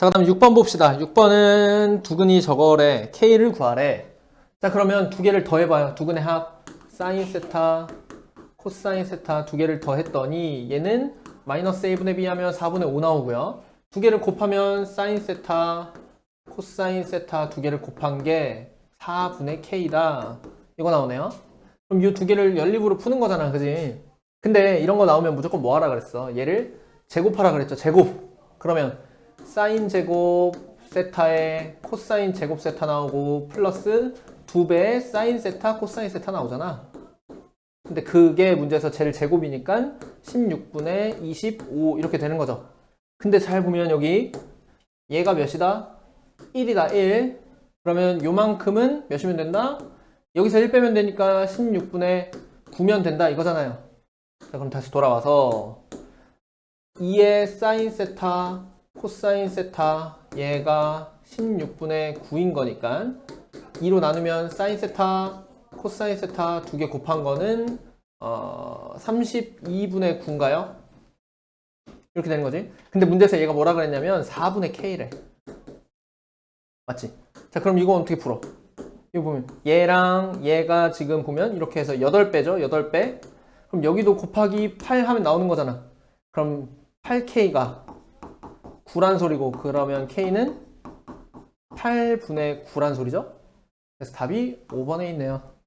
자, 그 다음 6번 봅시다. 6번은 두근이 저거래. K를 구하래. 자, 그러면 두 개를 더해봐요. 두근의 합. 사인 세타, 코사인 세타 두 개를 더했더니 얘는 마이너스 1분의 b 하면 4분의 5 나오고요. 두 개를 곱하면 사인 세타, 코사인 세타 두 개를 곱한 게 4분의 k다. 이거 나오네요. 그럼 이 두 개를 연립으로 푸는 거잖아. 그지? 근데 이런 거 나오면 무조건 뭐 하라 그랬어? 얘를 제곱하라 그랬죠. 제곱. 그러면 사인 제곱 세타에 코사인 제곱 세타 나오고 플러스 두 배의 사인 세타 코사인 세타 나오잖아. 근데 그게 문제에서 쟤를 제곱이니까 16분의 25 이렇게 되는 거죠. 근데 잘 보면 여기 얘가 몇이다? 1이다 1. 그러면 요만큼은 몇이면 된다? 여기서 1 빼면 되니까 16분의 9면 된다 이거잖아요. 자 그럼 다시 돌아와서 2의 사인 세타 코사인 세타 얘가 16분의 9인 거니까 2로 나누면 사인 세타 코사인 세타 두 개 곱한 거는 어, 32분의 9인가요? 이렇게 되는 거지. 근데 문제에서 얘가 뭐라 그랬냐면 4분의 k래. 맞지? 자, 그럼 이거 어떻게 풀어? 이거 보면 얘랑 얘가 지금 보면 이렇게 해서 8배죠? 8배. 그럼 여기도 곱하기 8 하면 나오는 거잖아. 그럼 8k가 9란 소리고 그러면 k는 8분의 9란 소리죠? 그래서 답이 5번에 있네요.